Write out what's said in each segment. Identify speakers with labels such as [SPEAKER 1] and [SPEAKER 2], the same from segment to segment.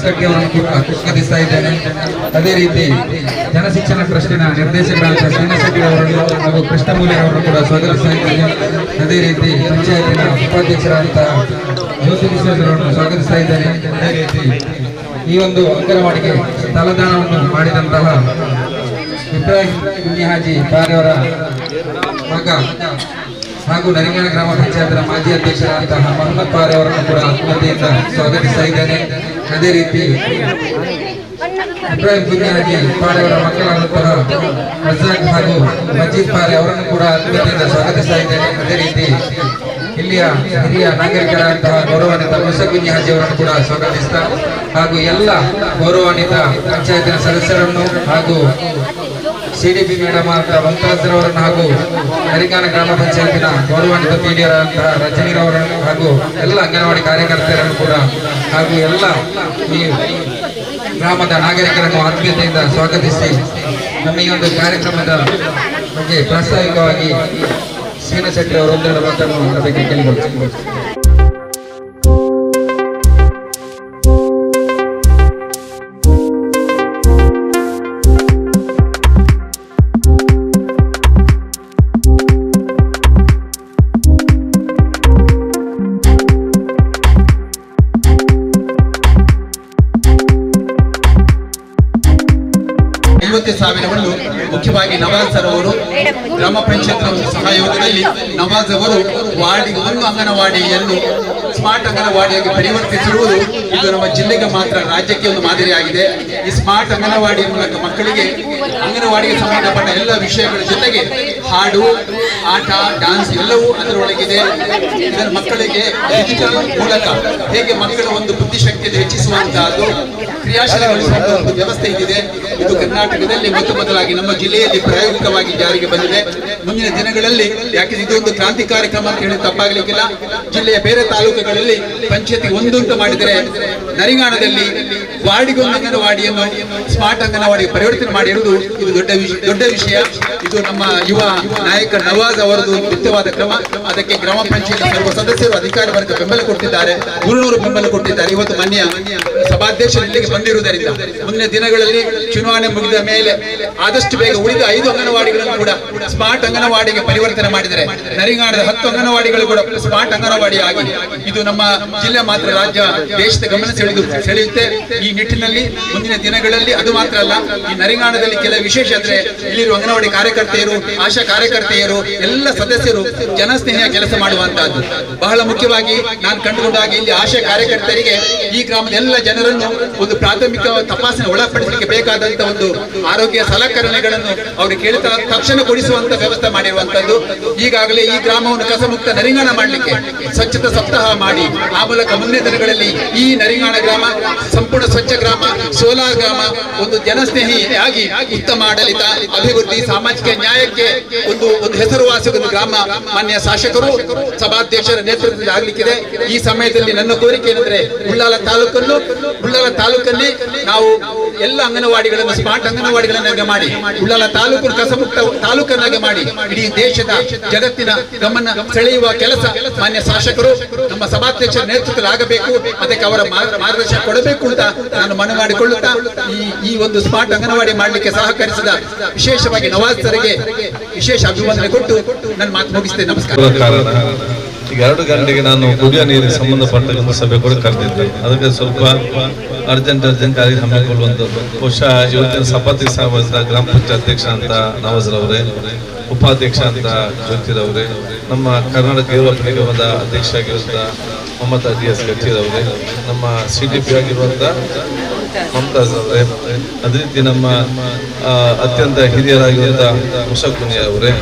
[SPEAKER 1] ಕೂಡ ಸ್ವಾಗತಿಸ್ತಾ ಇದ್ದೇನೆ. ಅದೇ ರೀತಿ ಜನಶಿಕ್ಷಣ ಟ್ರಸ್ಟಿನ ನಿರ್ದೇಶಕರಾದ ಶ್ರೀನಿವಾಸ ಅವರನ್ನು ಹಾಗೂ ಕೃಷ್ಣಮೂಲಿ ಅವರನ್ನು ಕೂಡ ಸ್ವಾಗತಿಸ್ತಾ ಇದ್ದೇನೆ. ಅದೇ ರೀತಿ ಪಂಚಾಯತಿನ ಉಪಾಧ್ಯಕ್ಷರಾದಂತಹ ಜ್ಯೋತಿ ವಿಶ್ವೇಶ್ವರ ಅವರನ್ನು ಸ್ವಾಗತಿಸ್ತಾ ಇದ್ದೇನೆ. ಅದೇ ರೀತಿ ಈ ಒಂದು ಅಂಗನವಾಡಿಗೆ ತಲದಾನವನ್ನು ಮಾಡಿದಂತಹ ಇಬ್ರಾಹಿಂ ಹಾಜಿ ಪಾರೆಯವರ ಮಗ ಹಾಗೂ ನರಿಗಾಣ ಗ್ರಾಮ ಪಂಚಾಯತ್ನ ಮಾಜಿ ಅಧ್ಯಕ್ಷರಾದಂತಹ ಮೊಹಮ್ಮದ್ ಪಾರೆ ಅವರನ್ನು ಕೂಡ ಆತ್ಮೀಯತೆಯಿಂದ ಸ್ವಾಗತಿಸ್ತಾ ಇದ್ದೇನೆ. ಅದೇ ರೀತಿ ಇಬ್ರಾಹಿಂ ದುನಿಯಾಗಿ ಪಾಡೆಯವರ ಮಕ್ಕಳ ಅನುಕೂಲ ರಜಾಕ್ ಹಾಗೂ ಮಜೀದ್ ಪಾಲೆ ಅವರನ್ನು ಕೂಡ ಅದ್ಭುತದಿಂದ ಸ್ವಾಗತಿಸ್ತಾ ಇದ್ದೇನೆ. ಅದೇ ರೀತಿ ಇಲ್ಲಿಯ ಹಿರಿಯ ನಾಗರಿಕರಾದಂತಹ ಗೌರವಾನ್ವಿತ ಮುಸಗುಂಜಿ ಹಾಜಿ ಅವರನ್ನು ಕೂಡ ಸ್ವಾಗತಿಸ್ತಾ ಹಾಗೂ ಎಲ್ಲ ಗೌರವಾನ್ವಿತ ಪಂಚಾಯತಿನ ಸದಸ್ಯರನ್ನು ಹಾಗೂ ಸಿಡಿಪಿ ಮೇಡಮ್ ಅಂತ ವಂತಾಸರವರನ್ನು ಹಾಗೂ ಹರಿಗಾನ ಗ್ರಾಮ ಪಂಚಾಯತಿನ ಗೌರವಾನ್ವಿತ ಪೀಡಿಯರಾದಂತಹ ರಜನಿರವರನ್ನು ಹಾಗೂ ಎಲ್ಲ ಅಂಗನವಾಡಿ ಕಾರ್ಯಕರ್ತರನ್ನು ಕೂಡ ಹಾಗೂ ಎಲ್ಲ ಈ ಗ್ರಾಮದ ನಾಗರಿಕರನ್ನು ಆತ್ಮೀಯತೆಯಿಂದ ಸ್ವಾಗತಿಸಿ ನಮ್ಮ ಈ ಒಂದು ಕಾರ್ಯಕ್ರಮದ ಬಗ್ಗೆ ಪ್ರಾಸ್ತಾವಿಕವಾಗಿ ಶ್ರೀನ ಶೆಟ್ಟಿ ಅವರು ಒಂದೆರಡು ಮಾತನ್ನು ಅದಕ್ಕೆ
[SPEAKER 2] ಒಂದು ಅಂಗನವಾಡಿಯನ್ನು ಸ್ಮಾರ್ಟ್ ಅಂಗನವಾಡಿಯಾಗಿ ಪರಿವರ್ತಿಸಿರುವುದು ಇದು ನಮ್ಮ ಜಿಲ್ಲೆಗೆ ಮಾತ್ರ ರಾಜ್ಯಕ್ಕೆ ಒಂದು ಮಾದರಿಯಾಗಿದೆ. ಈ ಸ್ಮಾರ್ಟ್ ಅಂಗನವಾಡಿ ಮೂಲಕ ಮಕ್ಕಳಿಗೆ ಅಂಗನವಾಡಿಗೆ ಸಂಬಂಧಪಟ್ಟ ಎಲ್ಲ ವಿಷಯಗಳ ಜೊತೆಗೆ ಹಾಡು, ಆಟ ಡಾನ್ಸ್ ಎಲ್ಲವೂ ಅದರೊಳಗಿದೆ. ಇದರ ಮಕ್ಕಳಿಗೆ ಡಿಜಿಟಲ್ ಮೂಲಕ ಹೇಗೆ ಮಕ್ಕಳ ಒಂದು ಬುದ್ಧಿಶಕ್ತಿಯನ್ನು ಹೆಚ್ಚಿಸುವಂತಹದ್ದು ಕ್ರಿಯಾಶೀಲಗೊಳಿಸುವಂತಹ ಒಂದು ವ್ಯವಸ್ಥೆ ಇದೆ ಇದು ಕರ್ನಾಟಕದಲ್ಲಿ ಮೊತ್ತ ಮೊದಲಾಗಿ ನಮ್ಮ ಜಿಲ್ಲೆಯಲ್ಲಿ ಪ್ರಾಯೋಗಿಕವಾಗಿ ಜಾರಿಗೆ ಬಂದಿದೆ. ಮುಂದಿನ ದಿನಗಳಲ್ಲಿ, ಯಾಕೆ ಇದೊಂದು ಒಂದು ಕ್ರಾಂತಿಕಾರಿ ಕ್ರಮ ಅಂತ ಹೇಳಿ ತಪ್ಪಾಗಲಿಕ್ಕಿಲ್ಲ. ಜಿಲ್ಲೆಯ ಬೇರೆ ತಾಲೂಕುಗಳಲ್ಲಿ ಪಂಚಾಯತಿಗೆ ಒಂದುಂಟು ಮಾಡಿದರೆ ನರಿಗಾಣದಲ್ಲಿ ವಾರ್ಡಿಗೊಂದು ಅಂಗನವಾಡಿಯನ್ನು ಸ್ಮಾರ್ಟ್ ಅಂಗನವಾಡಿ ಪರಿವರ್ತನೆ ಮಾಡಿರುವುದು ಇದು ದೊಡ್ಡ ದೊಡ್ಡ ವಿಷಯ. ಇದು ನಮ್ಮ ಯುವ ನಾಯಕ ನವಾಜ್ ಅವರದು ಮುಖ್ಯವಾದ ಕ್ರಮ. ಅದಕ್ಕೆ ಗ್ರಾಮ ಪಂಚಾಯತ್ ಸರ್ವ ಸದಸ್ಯರು ಅಧಿಕಾರಿ ವರ್ಗ ಬೆಂಬಲ ಕೊಟ್ಟಿದ್ದಾರೆ. ಗುರುನೂರು ಬೆಂಬಲ ಕೊಟ್ಟಿದ್ದಾರೆ. ಇವತ್ತು ಮನ್ಯ ಸಭಾಧ್ಯಕ್ಷರು ಇಲ್ಲಿಗೆ ಬಂದಿರುವುದರಿಂದ ಮುಂದಿನ ದಿನಗಳಲ್ಲಿ ಚುನಾವಣೆ ಮುಗಿದ ಮೇಲೆ ಆದಷ್ಟು ಬೇಗ ಉಳಿದ ಐದು ಅಂಗನವಾಡಿಗಳನ್ನು ಕೂಡ ಸ್ಮಾರ್ಟ್ ಅಂಗನವಾಡಿಗೆ ಪರಿವರ್ತನೆ ಮಾಡಿದರೆ ನರಿಗಾಣದ ಹತ್ತು ಅಂಗನವಾಡಿಗಳು ಕೂಡ ಸ್ಮಾರ್ಟ್ ಅಂಗನವಾಡಿ ಆಗಿ ಇದು ನಮ್ಮ ಜಿಲ್ಲೆ ಮಾತ್ರ ರಾಜ್ಯ ದೇಶದ ಗಮನ ಸೆಳೆದು ಸೆಳೆಯುತ್ತೆ. ಈ ನಿಟ್ಟಿನಲ್ಲಿ ಮುಂದಿನ ದಿನಗಳಲ್ಲಿ ಅದು ಮಾತ್ರ ಅಲ್ಲ, ಈ ನರಿಗಾಣದಲ್ಲಿ ಕೆಲ ವಿಶೇಷ ಅಂದ್ರೆ ಇಲ್ಲಿರುವ ಅಂಗನವಾಡಿ ಕಾರ್ಯಕರ್ತೆಯರು, ಆಶಾ ಕಾರ್ಯಕರ್ತೆಯರು, ಎಲ್ಲ ಸದಸ್ಯರು ಜನಸ್ನೇಹಿಯ ಕೆಲಸ ಮಾಡುವಂತಹದ್ದು. ಬಹಳ ಮುಖ್ಯವಾಗಿ ನಾನು ಕಂಡುಕೊಂಡಾಗ ಇಲ್ಲಿ ಆಶಾ ಕಾರ್ಯಕರ್ತರಿಗೆ ಈ ಗ್ರಾಮದ ಎಲ್ಲ ಒಂದು ಪ್ರಾಥಮಿಕ ತಪಾಸಣೆ ಒಳಪಡಿಸಲಿಕ್ಕೆ ಬೇಕಾದಂತ ಒಂದು ಆರೋಗ್ಯ ಸಲಕರಣೆಗಳನ್ನು ಅವರು ಕೇಳಿದ ತಕ್ಷಣ ಕೊಡಿಸುವಂತ ವ್ಯವಸ್ಥೆ ಮಾಡಿರುವಂತದ್ದು. ಈಗಾಗಲೇ ಈ ಗ್ರಾಮವನ್ನು ಕಸಮುಕ್ತ ನರಿಂಗಾಣ ಮಾಡಲಿಕ್ಕೆ ಸ್ವಚ್ಛತಾ ಸಪ್ತಾಹ ಮಾಡಿ, ಆ ಮೂಲಕ ಮುಂದಿನ ದಿನಗಳಲ್ಲಿ ಈ ನರಿಂಗಾಣ ಗ್ರಾಮ, ಸಂಪೂರ್ಣ ಸ್ವಚ್ಛ ಗ್ರಾಮ, ಸೋಲಾರ್ ಗ್ರಾಮ ಒಂದು ಜನಸ್ನೇಹಿ ಆಗಿ ಉತ್ತಮ ಆಡಳಿತ, ಅಭಿವೃದ್ಧಿ, ಸಾಮಾಜಿಕ ನ್ಯಾಯಕ್ಕೆ ಒಂದು ಒಂದು ಹೆಸರುವಾಸಿ ಒಂದು ಗ್ರಾಮ ಮಾನ್ಯ ಶಾಸಕರು, ಸಭಾಧ್ಯಕ್ಷರ ನೇತೃತ್ವದಲ್ಲಿ ಆಗ್ಲಿಕ್ಕಿದೆ. ಈ ಸಮಯದಲ್ಲಿ ನನ್ನ ಕೋರಿಕೆ ಏನಂದ್ರೆ, ಉಳ್ಳಾಲ ತಾಲೂಕನ್ನು ಉಳ್ಳಾಲ ತಾಲೂಕಲ್ಲಿ ನಾವು ಎಲ್ಲ ಅಂಗನವಾಡಿಗಳನ್ನು, ಸ್ಮಾರ್ಟ್ ಅಂಗನವಾಡಿಗಳನ್ನಾಗಿ ಮಾಡಿ, ಉಳ್ಳಾಲ ತಾಲೂಕು ಕಸಮುಕ್ತ ತಾಲೂಕನ್ನಾಗಿ ಮಾಡಿ, ಇಡೀ ದೇಶದ ಜಗತ್ತಿನ ಗಮನ ಸೆಳೆಯುವ ಕೆಲಸ ಮಾನ್ಯ ಶಾಸಕರು, ನಮ್ಮ ಸಭಾಧ್ಯಕ್ಷರ ನೇತೃತ್ವದಲ್ಲಿ ಆಗಬೇಕು ಅದಕ್ಕೆ ಅವರ ಮಾರ್ಗ- ಮಾರ್ಗದರ್ಶನ ಕೊಡಬೇಕು ಅಂತ ನಾನು ಮನವಿ ಮಾಡಿಕೊಳ್ಳುತ್ತಾ, ಈ ಈ ಒಂದು ಸ್ಮಾರ್ಟ್ ಅಂಗನವಾಡಿ ಮಾಡಲಿಕ್ಕೆ ಸಹಕರಿಸಿದ ವಿಶೇಷವಾಗಿ ನವಾಜ್ ಸರ್ಗೆ ವಿಶೇಷ ಅಭಿವಂದನೆ ಕೊಟ್ಟು ನನ್ನ ಮಾತು ಮುಗಿಸ್ತೇನೆ. ನಮಸ್ಕಾರ.
[SPEAKER 3] ಈಗ ಎರಡು ಗಂಟೆಗೆ ನಾನು ಕುಡಿಯೋ ನೀರಿಗೆ ಸಂಬಂಧಪಟ್ಟ ಸಭೆ ಕೂಡ ಕರೆದಿದ್ದೆ. ಅದಕ್ಕೆ ಸ್ವಲ್ಪ ಅರ್ಜೆಂಟ್ ಅರ್ಜೆಂಟ್ ಆಗಿ ಹಮ್ಮಿಕೊಳ್ಳುವಂಥದ್ದು. ಬಹುಶಃ ಇವತ್ತಿನ ಸಭಾತಿ ಸಮಾಜದ ಗ್ರಾಮ ಪಂಚಾಯತ್ ಅಧ್ಯಕ್ಷ ಅಂತ ನವಾಜ್ರವರೇ ಉಪಾಧ್ಯಕ್ಷ ಅಂತ ಜ್ಯೋತಿರವರೇ ನಮ್ಮ ಕರ್ನಾಟಕ ಯುವ ನಿಗಮದ ಅಧ್ಯಕ್ಷ ಆಗಿರುವಂಥ ಮಮತಾ ಡಿ ಎಸ್ ಗಟ್ಟಿರವರೇ ನಮ್ಮ ಸಿ ಡಿ ಪಿ ಆಗಿರುವಂಥ ಮಮತಾಜ್ ಅವರೇ, ಅದೇ ರೀತಿ ನಮ್ಮ ಅತ್ಯಂತ ಹಿರಿಯರಾಗಿರುವಂಥ ಮುಷಕುನಿ ಅವರೇ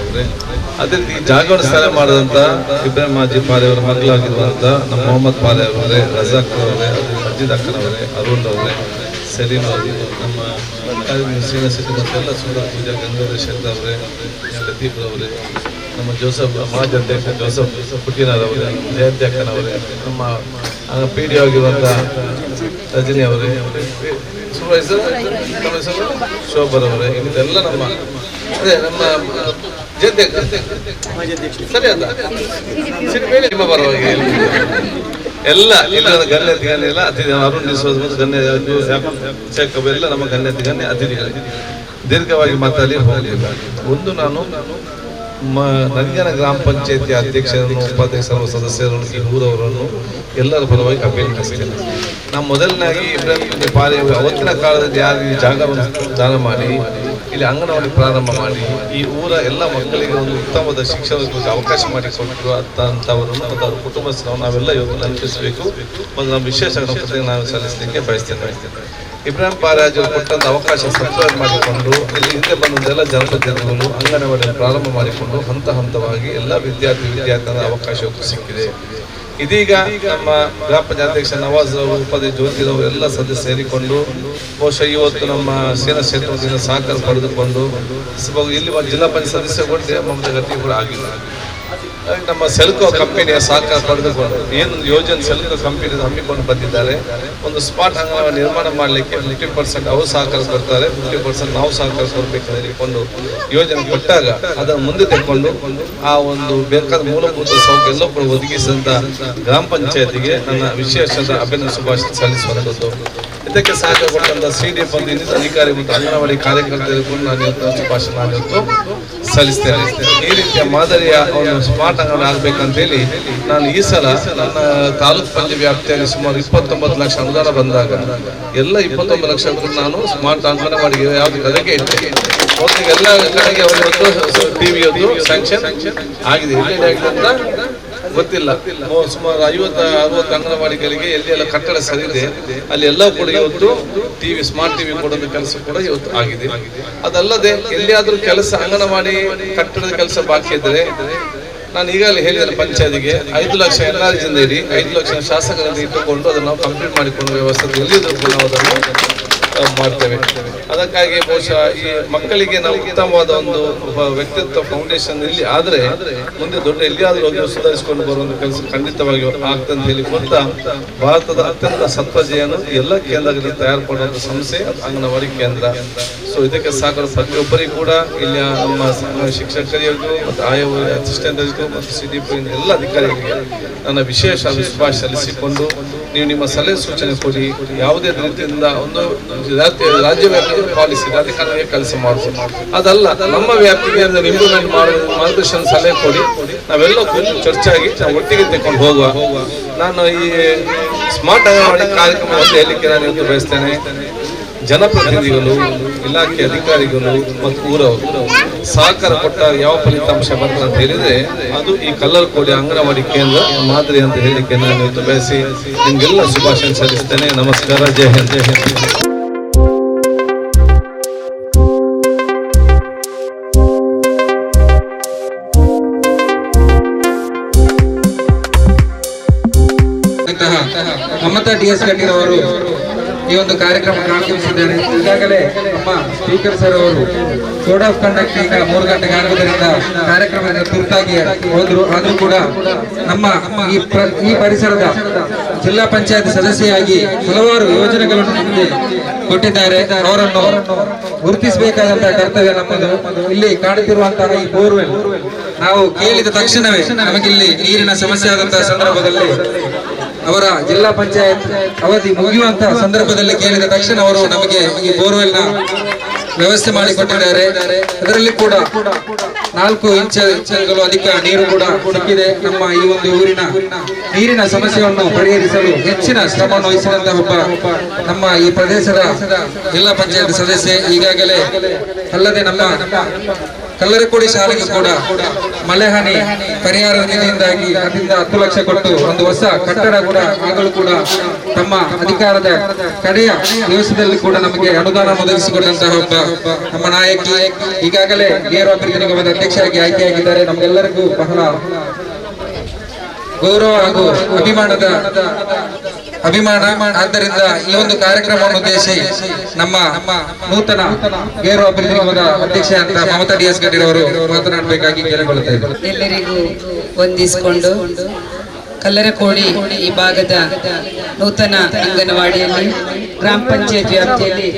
[SPEAKER 3] ಅದೇ ಜಾಗವನ್ನು ಸ್ಥಳ ಮಾಡಿದಂತ ಇಬ್ರಾಹಿಂ ಮಾಜಿ ಪಾಲೆ ಅವರ ಮಕ್ಕಳಾಗಿರುವಂತ ನಮ್ಮ ಮೊಹಮ್ಮದ್ ಪಾಲೆ ಅವರೇ, ರಜಾಕ್ ಅವರೇ ಅಜಿದ್ ಅಕ್ಕನವರೇ ಅರುಣ್ ಅವರೇ ಸಲೀಮ್ ಅವರು, ನಮ್ಮ ಶ್ರೀನಿವಾಸ ಮತ್ತೆಲ್ಲ ಸುಂದರ ಪೂಜಾ ಗಂಗಾಧರ ಶೆಟ್ಟಿ ಅವರೇ ಲತೀಫ್ ಅವರೇ, ನಮ್ಮ ಜೋಸಫ್, ಮಾಜಿ ಅಧ್ಯಕ್ಷ ಜೋಸಫ್ ಪುಟ್ಟಿನಾರ್ ಅವರೇ, ಜಯಂತಿ ಅಕ್ಕನವರೇ ನಮ್ಮ ಪಿ ಡಿ ಆಗಿರುವಂಥ ರಜನಿ ಅವರೇ ಸೂಪರ್ವೈಸರ್ ಶೋಭರ್ ಅವರೇ ಇದೆಲ್ಲ ನಮ್ಮ, ಅದೇ ನಮ್ಮ ಜಯಂತಿ ಅಕ್ಕ ಸರಿ ಅಲ್ಲ ಎಲ್ಲ ಇಲ್ಲ ಗಣ್ಯ ಇಲ್ಲ ಅತಿಥಿ ಅರುಣ್ ಡಿಸೋಸ್ ಗಣ್ಯ ಎಲ್ಲ ನಮ್ಮ ಗಣ್ಯ ಗಣ್ಯ ಅತಿಥಿಗಳು ದೀರ್ಘವಾಗಿ ಮಾತಾಡಿ ಹೋಗಲಿಲ್ಲ. ಒಂದು ನಾನು ಮ ನಂಜನ ಗ್ರಾಮ ಪಂಚಾಯತಿ ಅಧ್ಯಕ್ಷರನ್ನು ಉಪಾಧ್ಯಕ್ಷರನ್ನು ಸದಸ್ಯರನ್ನು ಈ ಊರವರನ್ನು ಎಲ್ಲರ ಪರವಾಗಿ ಅಭಿನಂದಿಸ್ತೇನೆ ನಾವು ಮೊದಲನಾಗಿ ಇಬ್ರಾಹಿಂ ಪಾಲಿ ಅವತ್ತಿನ ಕಾಲದಲ್ಲಿ ಯಾರು ಈ ಜಾಗವನ್ನು ದಾನ ಮಾಡಿ, ಇಲ್ಲಿ ಅಂಗನವಾಡಿ ಪ್ರಾರಂಭ ಮಾಡಿ, ಈ ಊರ ಎಲ್ಲ ಮಕ್ಕಳಿಗೆ ಒಂದು ಉತ್ತಮವಾದ ಶಿಕ್ಷಣದ ಅವಕಾಶ ಮಾಡಿಕೊಟ್ಟರು ಅಂತವರನ್ನು ಮತ್ತು ಅವರ ಕುಟುಂಬಸ್ಥರನ್ನು ನಾವೆಲ್ಲ ಇವತ್ತು ನಂಬಿಸಬೇಕು ಮತ್ತು ನಮ್ಮ ವಿಶೇಷ ನಾವು ಸಲ್ಲಿಸಲಿಕ್ಕೆ ಬಯಸ್ತೇನೆ. ಇಬ್ರಾಹಿಂ ಪಾರಾಜ್ ಅವರು ಕೊಟ್ಟಂತ ಅವಕಾಶ ಸದ್ಬಳಕೆ ಮಾಡಿಕೊಂಡು ಇಲ್ಲಿ ಹಿಂದೆ ಬಂದಂತೆಲ್ಲ ಜನಪ್ರತಿನಿಧಿಗಳು ಅಂಗನವಾಡಿಯನ್ನು ಪ್ರಾರಂಭ ಮಾಡಿಕೊಂಡು ಹಂತ ಹಂತವಾಗಿ ಎಲ್ಲ ವಿದ್ಯಾರ್ಥಿ ವಿದ್ಯಾರ್ಥಿಗಳ ಅವಕಾಶ ಸಿಕ್ಕಿದೆ. ಇದೀಗ ನಮ್ಮ ಗ್ರಾಮ ಪಂಚಾಯತ್ ಅಧ್ಯಕ್ಷ ನವಾಜ್ ಅವರು, ಉಪಾಧ್ಯಕ್ಷ ಜ್ಯೋತಿರವರು ಎಲ್ಲ ಸದಸ್ಯ ಸೇರಿಕೊಂಡು ಬಹುಶಃ ಇವತ್ತು ನಮ್ಮ ಸೇನಾ ಕ್ಷೇತ್ರದಿಂದ ಸಹಕಾರ ಪಡೆದುಕೊಂಡು ಇಲ್ಲಿ ಜಿಲ್ಲಾ ಪಂಚಾಯತ್ ಸದಸ್ಯ ಕೊಡ್ತೀವಿ ಮಮತಾ ಗತಿ ಕೂಡ ಆಗಿಲ್ಲ. ನಮ್ಮ ಸೆಲ್ಕೋ ಕಂಪನಿಯ ಸಹಕಾರ ಪಡೆದುಕೊಂಡು ಏನು ಯೋಜನೆ ಸೆಲ್ಕೋ ಕಂಪನಿ ಹಮ್ಮಿಕೊಂಡು ಬಂದಿದ್ದಾರೆ, ಒಂದು ಸ್ಮಾರ್ಟ್ ಅಂಗನವಾಡಿ ನಿರ್ಮಾಣ ಮಾಡಲಿಕ್ಕೆ ಫಿಫ್ಟಿ ಪರ್ಸೆಂಟ್ ಅವರು ಸಹಕಾರ ಕೊಡ್ತಾರೆ ಫಿಫ್ಟಿ ಪರ್ಸೆಂಟ್ ನಾವು ಸಹಕಾರ ಕೊಡಬೇಕು ಹೇಳಿಕೊಂಡು ಯೋಜನೆ ಕೊಟ್ಟಾಗ ಅದನ್ನು ಮುಂದೆ ತೆಗೆದುಕೊಂಡು ಆ ಒಂದು ಬೇಕಾದ ಮೂಲಭೂತ ಸೌಕರ್ಯ ಎಲ್ಲೋ ಕೂಡ ಒದಗಿಸಿದಂತ ಗ್ರಾಮ ಪಂಚಾಯತಿಗೆ ನನ್ನ ವಿಶೇಷದ ಅಭಿನಂದನೆ, ಶುಭಾಶಯ ಸಲ್ಲಿಸುವಂಥದ್ದು ಇದಕ್ಕೆ ಸಹಕಾರ ಕೊಟ್ಟಂತ ಸಿ ಡಿ ಎಫ್ ಅಲ್ಲಿ ಅಧಿಕಾರಿ ಮತ್ತು ಅಂಗನವಾಡಿ ಕಾರ್ಯಕರ್ತರಿಗೂ ನಾನು ಇವತ್ತು ಸಲ್ಲಿಸ್ತೇನೆ. ಈ ರೀತಿಯ ಮಾದರಿಯ ಒಂದು ಸ್ಮಾರ್ಟ್ ಅಂಗನ ಆಗ್ಬೇಕಂತ ಹೇಳಿ ನಾನು ಈ ಸಲ ನನ್ನ ತಾಲೂಕು ಪಲ್ಲಿ ವ್ಯಾಪ್ತಿಯಲ್ಲಿ ಸುಮಾರು ಇಪ್ಪತ್ತೊಂಬತ್ತು ಲಕ್ಷ ಅನುದಾನ ಬಂದಾಗ ಎಲ್ಲ ಇಪ್ಪತ್ತೊಂಬತ್ತು ಲಕ್ಷ ನಾನು ಸ್ಮಾರ್ಟ್ ಅಂಗನವಾಡಿಗೆ ಯಾವ್ದು ಅದಕ್ಕೆ ಇಟ್ಟೆ. ಒಟ್ಟಿಗೆ ಎಲ್ಲ ಕಡೆಗೆ ಟಿವಿ ಟಿವಿಯದ್ದು ಸ್ಯಾಂಕ್ಷನ್ ಆಗಿದೆ. ಗೊತ್ತಿಲ್ಲ. ಸುಮಾರು ಐವತ್ತು, ಅರವತ್ತು ಅಂಗನವಾಡಿಗಳಿಗೆ ಎಲ್ಲಿ ಎಲ್ಲ ಕಟ್ಟಡ ಸರಿದೆ, ಅಲ್ಲಿ ಎಲ್ಲ ಕೂಡ ಇವತ್ತು ಟಿವಿ ಸ್ಮಾರ್ಟ್ ಟಿವಿ ಕೊಡೋದು ಕೆಲಸ ಕೂಡ ಇವತ್ತು ಆಗಿದೆ. ಅದಲ್ಲದೆ ಎಲ್ಲಿಯಾದ್ರೂ ಕೆಲಸ ಅಂಗನವಾಡಿ ಕಟ್ಟಡದ ಕೆಲಸ ಬಾಕಿ ಇದ್ರೆ ನಾನು ಈಗಾಗಲೇ ಹೇಳಿದ್ದೇನೆ ಪಂಚಾಯತಿಗೆ, ಐದು ಲಕ್ಷ ಎನ್ ಆರ್ ಐದು ಲಕ್ಷ ಶಾಸಕರಲ್ಲಿ ಇಟ್ಟುಕೊಂಡು ಅದನ್ನು ನಾವು ಕಂಪ್ಲೀಟ್ ಮಾಡಿಕೊಂಡು ವ್ಯವಸ್ಥೆ ಎಲ್ಲಿದ್ರು ಕೂಡ ಅದನ್ನು ಮಾಡ್ತೇವೆ. ಅದಕ್ಕಾಗಿ ಬಹುಶಃ ಈ ಮಕ್ಕಳಿಗೆ ನಾವು ಉತ್ತಮವಾದ ಒಂದು ವ್ಯಕ್ತಿತ್ವ ಫೌಂಡೇಶನ್ ಇಲ್ಲಿ ಆದರೆ ಮುಂದೆ ದೊಡ್ಡ ಎಲ್ಲಿಯಾದರೂ ಹೋಗಿ ಸುಧಾರಿಸಿಕೊಂಡು ಬರುವಂತ ಕೆಲಸ ಖಂಡಿತವಾಗಿ ಆಗ್ತದೆ ಅಂತ ಹೇಳಿ ಕೊಡ್ತಾ ಭಾರತದ ಅತ್ಯಂತ ಸತ್ವಜೆಯನ್ನು ಎಲ್ಲ ಕೇಂದ್ರಗಳಲ್ಲಿ ತಯಾರು ಮಾಡುವಂತ ಸಂಸ್ಥೆ ಅಂಗನವಾಡಿ ಕೇಂದ್ರ. ಸೊ ಇದಕ್ಕೆ ಸಾಕಷ್ಟು ಪ್ರತಿಯೊಬ್ಬರಿಗೂ ಕೂಡ ಇಲ್ಲಿ ನಮ್ಮ ಶಿಕ್ಷಕರಿಗೂ ಮತ್ತು ಆಯಾ ಅಸಿಸ್ಟೆಂಟ್ ಮತ್ತು ಸಿ ಪಿ ಎಲ್ಲ ಅಧಿಕಾರಿಗಳಿಗೆ ನನ್ನ ವಿಶೇಷ ವಿಶ್ವಾಸ ಸಲ್ಲಿಸಿಕೊಂಡು ನೀವು ನಿಮ್ಮ ಸಲಹೆ ಸೂಚನೆ ಕೊಡಿ. ಯಾವುದೇ ರೀತಿಯಿಂದ ಒಂದು ರಾಜ್ಯ ವ್ಯಾಪ್ತಿಯ ಪಾಲಿಸಿ ರಾಜಕಾರಣಿಗೆ ಕೆಲಸ ಮಾಡುವುದು. ಅದಲ್ಲ, ನಮ್ಮ ವ್ಯಾಪ್ತಿಗೆ ಇಂಪ್ರೂವ್ಮೆಂಟ್ ಮಾಡುವ ಮಾರ್ಗದರ್ಶನ ಸಲಹೆ ಕೊಡಿ. ನಾವೆಲ್ಲ ಕೂತು ಚರ್ಚೆ ಆಗಿ ನಾವು ಒಟ್ಟಿಗೆ ತೆಕೊಂಡು ಹೋಗುವ. ನಾನು ಈ ಸ್ಮಾರ್ಟ್ ಅಂಗನವಾಡಿ ಕಾರ್ಯಕ್ರಮ ಹೇಳಲಿಕ್ಕೆ ನಾನು ಇವತ್ತು ಬಯಸ್ತೇನೆ. ಜನಪ್ರತಿನಿಧಿಗಳು, ಇಲಾಖೆ ಅಧಿಕಾರಿಗಳು ಮತ್ತು ಊರವರು ಸಹಕಾರ ಕೊಟ್ಟ ಯಾವ ಫಲಿತಾಂಶ ಬರ್ತದೆ ಅಂತ ಹೇಳಿದ್ರೆ ಅದು ಈ ಕಲ್ಲರ್ಕೋಡಿ ಅಂಗನವಾಡಿ ಕೇಂದ್ರ ಮಾದರಿ ಅಂತ ಹೇಳಿಕೆ ನಾನು ಬಯಸಿ ನಿಮ್ಗೆಲ್ಲ ಶುಭಾಶಯ ಸಲ್ಲಿಸ್ತೇನೆ. ನಮಸ್ಕಾರ ಜಯ ಹಿಂದ್ ಜಯ ಹಿಂದ್.
[SPEAKER 1] ಮಮತಾ ಡಿ ಎಸ್ ಕಟೀಲ್ ಅವರು ಈ ಒಂದು ಕಾರ್ಯಕ್ರಮ ಆಗಮಿಸಿದ್ದಾರೆ ಈಗಾಗಲೇ ನಮ್ಮ ಸ್ಪೀಕರ್ ಸರ್ ಅವರು ಕೋಡ್ ಆಫ್ ಕಂಡಕ್ಟ್ ಈಗ ಮೂರು ಗಂಟೆಗೆ ಆಗುವುದರಿಂದ ಕಾರ್ಯಕ್ರಮ ತುರ್ತಾಗಿ ಹೋದ್ರು. ಆದ್ರೂ ಕೂಡ ನಮ್ಮ ಈ ಪ್ರ- ಈ ಪರಿಸರದ ಜಿಲ್ಲಾ ಪಂಚಾಯತ್ ಸದಸ್ಯೆಯಾಗಿ ಹಲವಾರು ಯೋಜನೆಗಳನ್ನು ನಮಗೆ ಕೊಟ್ಟಿದ್ದಾರೆ. ಅವರನ್ನು ಗುರುತಿಸಬೇಕಾದಂತಹ ಕರ್ತವ್ಯ ನಮ್ಮದು. ಇಲ್ಲಿ ಕಾಣುತ್ತಿರುವಂತಹ ಈ ಬೋರ್ವೆಲ್ ನಾವು ಕೇಳಿದ ತಕ್ಷಣವೇ ನಮಗಿಲ್ಲಿ ನೀರಿನ ಸಮಸ್ಯೆ ಆದಂತಹ ಸಂದರ್ಭದಲ್ಲಿ ಅವರ ಜಿಲ್ಲಾ ಪಂಚಾಯತ್ ಅವಧಿ ಮುಗಿಯುವಂತಹ ಸಂದರ್ಭದಲ್ಲಿ ಕೇಳಿದ ತಕ್ಷಣ ಅವರು ನಮಗೆ ಈ ಬೋರ್ವೆಲ್ನ ವ್ಯವಸ್ಥೆ ಮಾಡಿಕೊಟ್ಟಿದ್ದಾರೆ. ಅದರಲ್ಲಿ ಕೂಡ ನಾಲ್ಕು ಇಂಚ ಇಂಚುಗಳು ಅಧಿಕ ನೀರು ಕೂಡ ಸಿಕ್ಕಿದೆ. ನಮ್ಮ ಈ ಒಂದು ಊರಿನ ನೀರಿನ ಸಮಸ್ಯೆಯನ್ನು ಪರಿಹರಿಸಲು ಹೆಚ್ಚಿನ ಶ್ರಮವನ್ನು ವಹಿಸಿದಂತಹ ಒಬ್ಬ ನಮ್ಮ ಈ ಪ್ರದೇಶದ ಜಿಲ್ಲಾ ಪಂಚಾಯತ್ ಸದಸ್ಯೆ. ಈಗಾಗಲೇ ಅಲ್ಲದೆ ನಮ್ಮ ಕಲ್ಲರಕೋಡಿ ಶಾಲೆಗೆ ಕೂಡ ಮಳೆ ಹಾನಿ ಪರಿಹಾರ ನಿಧಿಯಿಂದಾಗಿ ಅದರಿಂದ ಹತ್ತು ಲಕ್ಷ ಕೊಟ್ಟು ಒಂದು ಹೊಸ ಕಟ್ಟಡ ಕೂಡ ಆಗಲು ಕೂಡ ತಮ್ಮ ಅಧಿಕಾರದ ಕಡೆಯ ದಿವಸದಲ್ಲಿ ಕೂಡ ನಮಗೆ ಅನುದಾನ ಒದಗಿಸಿಕೊಂಡಂತಹ ಒಬ್ಬ ನಮ್ಮ ನಾಯಕಿ. ಈಗಾಗಲೇ ಗೇರು ಅಭಿವೃದ್ಧಿ ನಿಗಮದ ಅಧ್ಯಕ್ಷರಾಗಿ ಆಯ್ಕೆಯಾಗಿದ್ದಾರೆ. ನಮಗೆಲ್ಲರಿಗೂ ಬಹಳ ಗೌರವ ಹಾಗೂ ಅಭಿಮಾನದ ಅಭಿಮಾನ. ಆದ್ದರಿಂದ ಈ ಒಂದು ಕಾರ್ಯಕ್ರಮವನ್ನು ಉದ್ದೇಶಿ ನಮ್ಮ ನೂತನ ಗೇರು ಅಭಿವೃದ್ಧಿ ಅಧ್ಯಕ್ಷ ಅಂತ ಮಮತಾ ಡಿ ಎಸ್ ಗಡ್ಡಿ ಅವರು ಮಾತನಾಡಬೇಕಾಗಿ ಕೇಳಿಕೊಳ್ಳುತ್ತಾ ಇದ್ದಾರೆ
[SPEAKER 4] ಎಲ್ಲರಿಗೂ ವಂದಿಸಿಕೊಂಡು ಕಲ್ಲರಕೋಡಿ ಈ ಭಾಗದ ನೂತನ ಅಂಗನವಾಡಿಯಲ್ಲಿ ಗ್ರಾಮ ಪಂಚಾಯತ್ ವ್ಯಾಪ್ತಿಯಲ್ಲಿ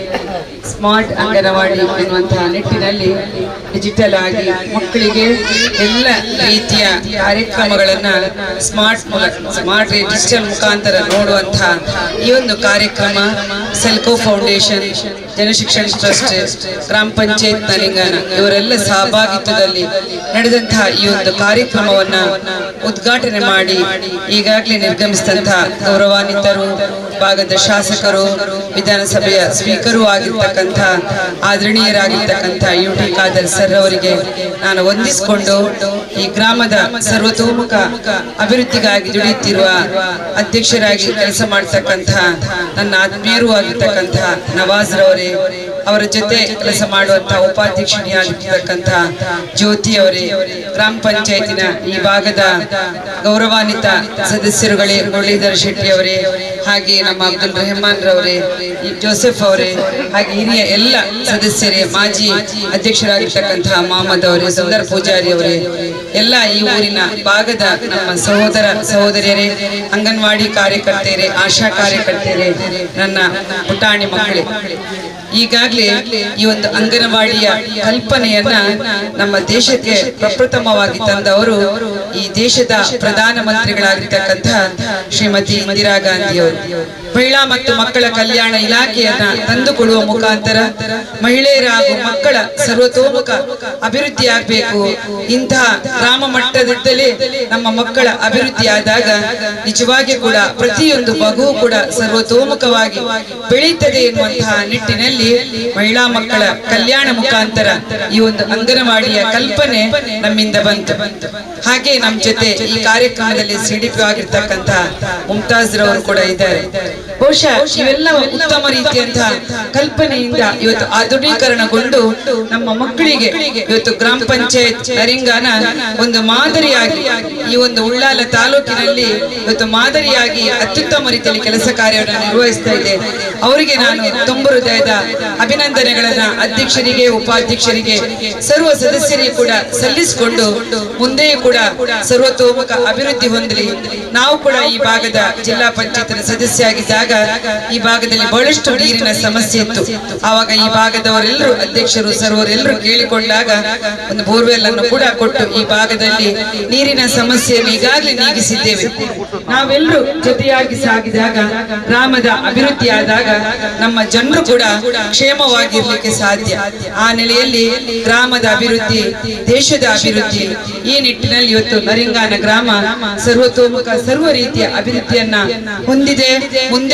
[SPEAKER 4] ಸ್ಮಾರ್ಟ್ ಅಂಗನವಾಡಿ ಎನ್ನುವಂತಹ ನಿಟ್ಟಿನಲ್ಲಿ ಡಿಜಿಟಲ್ ಆಗಿ ಮಕ್ಕಳಿಗೆ ಎಲ್ಲ ರೀತಿಯ ಕಾರ್ಯಕ್ರಮಗಳನ್ನ ಸ್ಮಾರ್ಟ್ ಸ್ಮಾರ್ಟ್ ಡಿಜಿಟಲ್ ಮುಖಾಂತರ ನೋಡುವಂತಹ ಈ ಒಂದು ಕಾರ್ಯಕ್ರಮ ಸೆಲ್ಕೋ ಫೌಂಡೇಶನ್ ಜನಶಿಕ್ಷಣ ಟ್ರಸ್ಟ್, ಗ್ರಾಮ ಪಂಚಾಯತ್ ನಲಿಂಗನ ಇವರೆಲ್ಲ ಸಹಭಾಗಿತ್ವದಲ್ಲಿ ನಡೆದಂತಹ ಈ ಒಂದು ಕಾರ್ಯಕ್ರಮವನ್ನ ಉದ್ಘಾಟನೆ ಮಾಡಿ ಈಗಾಗಲೇ ನಿರ್ಗಮಿಸಿದಂತಹ ಗೌರವಾನ್ವಿತರು, ಭಾಗದ ಶಾಸಕರು, ವಿಧಾನಸಭೆಯ ಸ್ಪೀಕರು ಆಗಿರ್ತಕ್ಕಂಥ ಆದರಣೀಯರಾಗಿರ್ತಕ್ಕಂಥ ಯು ಟಿ ಖಾದರ್ ಸರ್ ಅವರಿಗೆ ನಾನು ವಂದಿಸಿಕೊಂಡು ಈ ಗ್ರಾಮದ ಸರ್ವತೋಮುಖ ಅಭಿವೃದ್ಧಿಗಾಗಿ ದುಡಿಯುತ್ತಿರುವ ಅಧ್ಯಕ್ಷರಾಗಿ ಕೆಲಸ ಮಾಡ್ತಕ್ಕಂಥ ನನ್ನ ಆತ್ಮೀಯರು ಆಗಿರ್ತಕ್ಕಂಥ ನವಾಜ್ Shorty. ಅವರ ಜೊತೆ ಕೆಲಸ ಮಾಡುವಂತಹ ಉಪಾಧ್ಯಕ್ಷನಿಯಾಗಿರ್ತಕ್ಕಂಥ ಜ್ಯೋತಿ ಅವರೇ, ಗ್ರಾಮ ಪಂಚಾಯತಿನ ಈ ಭಾಗದ ಗೌರವಾನ್ವಿತ ಸದಸ್ಯರುಗಳೇ, ಮುರಳೀಧರ್ ಶೆಟ್ಟಿ ಅವರೇ, ಹಾಗೆ ನಮ್ಮ ಅಬ್ದುಲ್ ರೆಹಮಾನ್ ರವರೇ ಜೋಸೆಫ್ ಅವರೇ, ಹಾಗೆ ಹಿರಿಯ ಎಲ್ಲ ಸದಸ್ಯರೇ, ಮಾಜಿ ಅಧ್ಯಕ್ಷರಾಗಿರ್ತಕ್ಕಂತಹ ಮಹಮ್ಮದ್ ಅವರೇ, ಸುಂದರ್ ಪೂಜಾರಿ ಅವರೇ, ಎಲ್ಲ ಈ ಊರಿನ ಭಾಗದ ನಮ್ಮ ಸಹೋದರ ಸಹೋದರಿಯರೇ, ಅಂಗನವಾಡಿ ಕಾರ್ಯಕರ್ತೆಯರೇ, ಆಶಾ ಕಾರ್ಯಕರ್ತೆಯರೇ, ನನ್ನ ಪುಟಾಣಿ ಮಕ್ಕಳೇ. ಈಗಾಗಲೇ ಈ ಒಂದು ಅಂಗನವಾಡಿಯ ಕಲ್ಪನೆಯನ್ನ ನಮ್ಮ ದೇಶಕ್ಕೆ ಪ್ರಪ್ರಥಮವಾಗಿ ತಂದವರು ಈ ದೇಶದ ಪ್ರಧಾನ ಮಂತ್ರಿಗಳಾಗಿರ್ತಕ್ಕಂತಹ ಶ್ರೀಮತಿ ಇಂದಿರಾ ಗಾಂಧಿ ಅವರು ಮಹಿಳಾ ಮತ್ತು ಮಕ್ಕಳ ಕಲ್ಯಾಣ ಇಲಾಖೆಯನ್ನ ತಂದುಕೊಳ್ಳುವ ಮುಖಾಂತರ ಮಹಿಳೆಯರ ಹಾಗೂ ಮಕ್ಕಳ ಸರ್ವತೋಮುಖ ಅಭಿವೃದ್ಧಿ ಆಗಬೇಕು. ಇಂತಹ ಗ್ರಾಮ ಮಟ್ಟದಿಂದಲೇ ನಮ್ಮ ಮಕ್ಕಳ ಅಭಿವೃದ್ಧಿ ಆದಾಗ ನಿಜವಾಗಿ ಕೂಡ ಪ್ರತಿಯೊಂದು ಮಗು ಕೂಡ ಸರ್ವತೋಮುಖವಾಗಿ ಬೆಳೀತದೆ ಎನ್ನುವಂತಹ ನಿಟ್ಟಿನಲ್ಲಿ ಮಹಿಳಾ ಮಕ್ಕಳ ಕಲ್ಯಾಣ ಮುಖಾಂತರ ಈ ಒಂದು ಅಂಗನವಾಡಿಯ ಕಲ್ಪನೆ ನಮ್ಮಿಂದ ಬಂತು. ಹಾಗೆ ನಮ್ಮ ಜೊತೆ ಈ ಕಾರ್ಯಕ್ರಮದಲ್ಲಿ ಸಿಡಿಪಿ ಆಗಿರ್ತಕ್ಕಂತಹ ಮುಮ್ತಾಜ್ ರವರು ಕೂಡ ಇದ್ದಾರೆ. ಬಹುಶಃ ಇವೆಲ್ಲ ಉತ್ತಮ ರೀತಿಯಂತಹ ಕಲ್ಪನೆಯಿಂದ ಇವತ್ತು ಆಧುನೀಕರಣಗೊಂಡು ನಮ್ಮ ಮಕ್ಕಳಿಗೆ ಇವತ್ತು ಗ್ರಾಮ ಪಂಚಾಯತ್ ನರಿಂಗಾನ ಒಂದು ಮಾದರಿಯಾಗಿ ಈ ಒಂದು ಉಳ್ಳಾಲ ತಾಲೂಕಿನಲ್ಲಿ ಇವತ್ತು ಮಾದರಿಯಾಗಿ ಅತ್ಯುತ್ತಮ ರೀತಿಯಲ್ಲಿ ಕೆಲಸ ಕಾರ್ಯವನ್ನು ನಿರ್ವಹಿಸ್ತಾ ಇದೆ. ಅವರಿಗೆ ನಾನು ತುಂಬ ಹೃದಯದ ಅಭಿನಂದನೆಗಳನ್ನ ಅಧ್ಯಕ್ಷರಿಗೆ, ಉಪಾಧ್ಯಕ್ಷರಿಗೆ, ಸರ್ವ ಸದಸ್ಯರಿಗೆ ಕೂಡ ಸಲ್ಲಿಸಿಕೊಂಡು ಮುಂದೆಯೂ ಕೂಡ ಸರ್ವತೋಮುಖ ಅಭಿವೃದ್ಧಿ ಹೊಂದಲಿ. ನಾವು ಕೂಡ ಈ ಭಾಗದ ಜಿಲ್ಲಾ ಪಂಚಾಯತ್ನ ಸದಸ್ಯ ಆಗಿದ್ದಾಗ ಈ ಭಾಗದಲ್ಲಿ ಬಹಳಷ್ಟು ನೀರಿನ ಸಮಸ್ಯೆ ಇತ್ತು. ಆವಾಗ ಈ ಭಾಗದವರೆಲ್ಲರೂ ಅಧ್ಯಕ್ಷರು, ಸರ್ವರೆಲ್ಲರೂ ಕೇಳಿಕೊಂಡಾಗ ಒಂದು ಬೋರ್ವೆಲ್ ಅನ್ನು ಕೂಡ ಕೊಟ್ಟು ಈ ಭಾಗದಲ್ಲಿ ನೀರಿನ ಸಮಸ್ಯೆಯನ್ನು ಈಗಾಗಲೇ ನೀಗಿಸಿದ್ದೇವೆ. ನಾವೆಲ್ಲರೂ ಜೊತೆಯಾಗಿ ಸಾಗಿದಾಗ, ಗ್ರಾಮದ ಅಭಿವೃದ್ಧಿಯಾದಾಗ ನಮ್ಮ ಜನರು ಕೂಡ ಕ್ಷೇಮವಾಗಿರ್ಲಿಕ್ಕೆ ಸಾಧ್ಯ. ಆ ನೆಲೆಯಲ್ಲಿ ಗ್ರಾಮದ ಅಭಿವೃದ್ಧಿ, ದೇಶದ ಅಭಿವೃದ್ಧಿ, ಈ ನಿಟ್ಟಿನಲ್ಲಿ ಇವತ್ತು ನರಿಂಗಾನ ಗ್ರಾಮ ಸರ್ವತೋಮುಖ, ಸರ್ವ ರೀತಿಯ ಅಭಿವೃದ್ಧಿಯನ್ನ ಹೊಂದಿದೆ.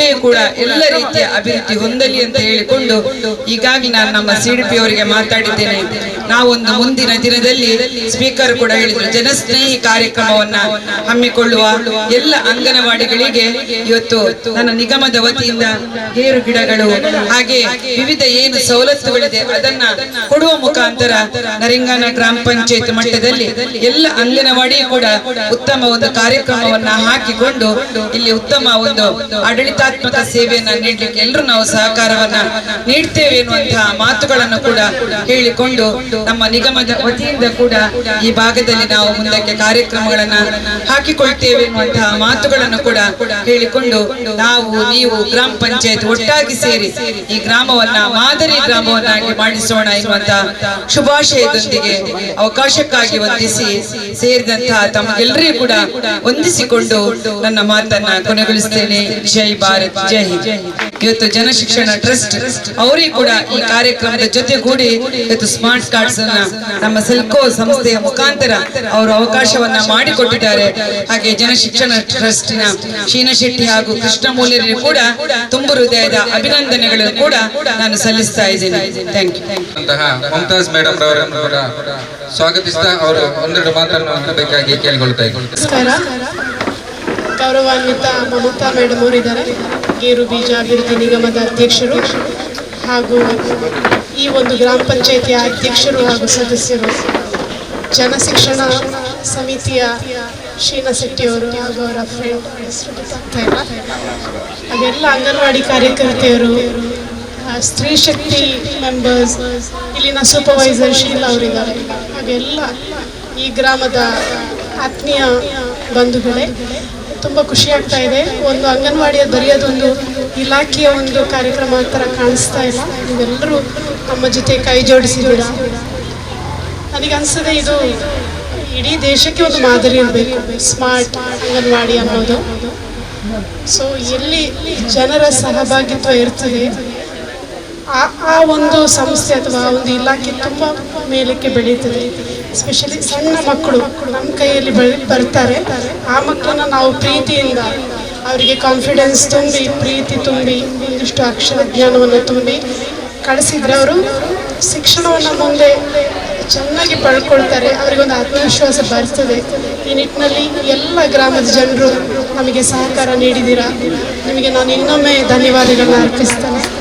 [SPEAKER 4] ಮುಂದೆಯೂ ಕೂಡ ಎಲ್ಲ ರೀತಿಯ ಅಭಿವೃದ್ಧಿ ಹೊಂದಲಿ ಅಂತ ಹೇಳಿಕೊಂಡು ಈಗಾಗಿ ನಾನು ನಮ್ಮ ಸಿಡಿಪಿ ಅವರಿಗೆ ಮಾತಾಡಿದ್ದೇನೆ. ನಾವೊಂದು ಮುಂದಿನ ದಿನದಲ್ಲಿ ಸ್ಪೀಕರ್ ಕೂಡ ಹೇಳಿದ್ರು, ಜನಸ್ನೇಹಿ ಕಾರ್ಯಕ್ರಮವನ್ನ ಹಮ್ಮಿಕೊಳ್ಳುವ ಎಲ್ಲ ಅಂಗನವಾಡಿಗಳಿಗೆ ಇವತ್ತು ನನ್ನ ನಿಗಮದ ವತಿಯಿಂದ ಗೇರು ಗಿಡಗಳು ಹಾಗೆ ವಿವಿಧ ಏನು ಸವಲತ್ತುಗಳಿದೆ ಅದನ್ನ ಕೊಡುವ ಮುಖಾಂತರ ನರಿಂಗಾನ ಗ್ರಾಮ ಪಂಚಾಯತ್ ಮಟ್ಟದಲ್ಲಿ ಎಲ್ಲ ಅಂಗನವಾಡಿ ಕೂಡ ಉತ್ತಮ ಒಂದು ಕಾರ್ಯಕ್ರಮವನ್ನ ಹಾಕಿಕೊಂಡು ಇಲ್ಲಿ ಉತ್ತಮ ಒಂದು ಆಡಳಿತಾತ್ಮಕ ಸೇವೆಯನ್ನ ನೀಡಲಿಕ್ಕೆ ಎಲ್ಲರೂ ನಾವು ಸಹಕಾರವನ್ನ ನೀಡ್ತೇವೆ ಎನ್ನುವಂತಹ ಮಾತುಗಳನ್ನು ಕೂಡ ಹೇಳಿಕೊಂಡು ನಮ್ಮ ನಿಗಮದ ವತಿಯಿಂದ ಕೂಡ ಈ ಭಾಗದಲ್ಲಿ ನಾವು ಮುಂದಕ್ಕೆ ಕಾರ್ಯಕ್ರಮಗಳನ್ನ ಹಾಕಿಕೊಳ್ತೇವೆ ಎನ್ನುವಂತಹ ಮಾತುಗಳನ್ನು ಕೂಡ ಹೇಳಿಕೊಂಡು ನಾವು, ನೀವು ಗ್ರಾಮ ಪಂಚಾಯತ್ ಒಟ್ಟಾಗಿ ಸೇರಿ ಈ ಗ್ರಾಮವನ್ನ ಮಾದರಿ ಗ್ರಾಮವನ್ನಾಗಿ ಮಾಡಿಸೋಣ ಎನ್ನುವಂತಹ ಶುಭಾಶಯದೊಂದಿಗೆ ಅವಕಾಶಕ್ಕಾಗಿ ವಂದಿಸಿ ಸೇರಿದಂತಹ ತಮಗೆಲ್ಲರಿಗೂ ಕೂಡ ವಂದಿಸಿಕೊಂಡು ನನ್ನ ಮಾತನ್ನ ಕೊನೆಗೊಳಿಸ್ತೇನೆ. ಜೈ ಭಾರತ್. ಜೈ ಹಿಂದ್ ಇವತ್ತು ಜನಶಿಕ್ಷಣ ಟ್ರಸ್ಟ್ ಅವರಿಗೆ ಕೂಡ ಈ ಕಾರ್ಯಕ್ರಮದ ಜೊತೆಗೂಡಿ ಇವತ್ತು ಸ್ಮಾರ್ಟ್ ಕಾರ್ಡ್ಸ್ ಅನ್ನ ನಮ್ಮ ಸಿಲ್ಕೋ ಸಂಸ್ಥೆಯ ಮುಖಾಂತರ ಅವರು ಅವಕಾಶವನ್ನ ಮಾಡಿಕೊಟ್ಟಿದ್ದಾರೆ. ಹಾಗೆ ಜನಶಿಕ್ಷಣ ಟ್ರಸ್ಟ್ನ ಶೆಟ್ಟಿ ಹಾಗೂ ಕೃಷ್ಣ ಮೂಲ್ಯರಿಗೂ ಕೂಡ ತುಂಬು ಹೃದಯದ ಅಭಿನಂದನೆಗಳನ್ನು ಕೂಡ ನಾನು ಸಲ್ಲಿಸ್ತಾ ಇದ್ದೀನಿ. ಥ್ಯಾಂಕ್ ಯು
[SPEAKER 1] ಅಂತಹ ಮುಮ್ತಾಜ್ ಮೇಡಮ್ ರವರನ್ನು ಕೂಡ ಸ್ವಾಗತಿಸ್ತಾ ಅವರು ಒಂದೆರಡು ಮಾತನ್ನು ಕೇಳಿಕೊಳ್ತಾ ಇದ್ದೀನಿ.
[SPEAKER 5] ನಮಸ್ಕಾರ. ಗೌರವಾನ್ವಿತ ಮಮತಾ ಮೇಡಮ್ ಅವರಿದ್ದಾರೆ ಗೇರು ಬೀಜ ಅಭಿವೃದ್ಧಿ ನಿಗಮದ ಅಧ್ಯಕ್ಷರು ಹಾಗೂ ಈ ಒಂದು ಗ್ರಾಮ ಪಂಚಾಯಿತಿಯ ಅಧ್ಯಕ್ಷರು ಹಾಗೂ ಸದಸ್ಯರು, ಜನಶಿಕ್ಷಣ ಸಮಿತಿಯ ಶೀನಾ ಶೆಟ್ಟಿಯವರು ಹಾಗೂ ಅವರ ಫ್ರೆಂಡ್ ಹಾಗೆಲ್ಲ ಅಂಗನವಾಡಿ ಕಾರ್ಯಕರ್ತೆಯರು ಸ್ತ್ರೀ ಶಕ್ತಿ ಮೆಂಬರ್ಸ್ ಇಲ್ಲಿನ ಸೂಪರ್ವೈಸರ್ ಶೀಲಾ ಅವರಿದ್ದಾರೆ. ಹಾಗೆಲ್ಲ ಈ ಗ್ರಾಮದ ಆತ್ಮೀಯ ಬಂಧುಗಳೇ. ತುಂಬ ಖುಷಿ ಆಗ್ತಾ ಇದೆ. ಒಂದು ಅಂಗನವಾಡಿಯ ದೊರೆಯೋದೊಂದು ಇಲಾಖೆಯ ಒಂದು ಕಾರ್ಯಕ್ರಮ ಥರ ಕಾಣಿಸ್ತಾ ಇಲ್ಲ. ನೀವೆಲ್ಲರೂ ನಮ್ಮ ಜೊತೆ ಕೈ ಜೋಡಿಸಿದ್ದೀರಾ? ನನಗೆ ಅನಿಸ್ತದೆ ಇದು ಇಡೀ ದೇಶಕ್ಕೆ ಒಂದು ಮಾದರಿ ಇರಬೇಕು. ಸ್ಮಾರ್ಟ್ ಅಂಗನವಾಡಿ ಅನ್ನೋದು. ಸೊ ಎಲ್ಲಿ ಜನರ ಸಹಭಾಗಿತ್ವ ಇರ್ತದೆ, ಆ ಆ ಒಂದು ಸಂಸ್ಥೆ ಅಥವಾ ಆ ಒಂದು ಇಲಾಖೆ ತುಂಬ ಮೇಲಕ್ಕೆ ಬೆಳೀತದೆ. ಎಸ್ಪೆಷಲಿ ಸಣ್ಣ ಮಕ್ಕಳು ನಮ್ಮ ಕೈಯಲ್ಲಿ ಬರ್ತಾರೆ. ಆ ಮಕ್ಕಳನ್ನ ನಾವು ಪ್ರೀತಿಯಿಂದ, ಅವರಿಗೆ ಕಾನ್ಫಿಡೆನ್ಸ್ ತುಂಬಿ, ಪ್ರೀತಿ ತುಂಬಿ, ಒಂದಿಷ್ಟು ಅಕ್ಷರ ಜ್ಞಾನವನ್ನು ತುಂಬಿ ಕಳಿಸಿದ್ರೆ ಅವರು ಶಿಕ್ಷಣವನ್ನು ಮುಂದೆ ಚೆನ್ನಾಗಿ ಪಡ್ಕೊಳ್ತಾರೆ. ಅವರಿಗೊಂದು ಆತ್ಮವಿಶ್ವಾಸ ಬರ್ತದೆ. ಈ ನಿಟ್ಟಿನಲ್ಲಿ ಎಲ್ಲ ಗ್ರಾಮದ ಜನರು ನಮಗೆ ಸಹಕಾರ ನೀಡಿದ್ದೀರಾ? ನಿಮಗೆ ನಾನು ಇನ್ನೊಮ್ಮೆ ಧನ್ಯವಾದಗಳನ್ನ ಅರ್ಪಿಸ್ತೇನೆ.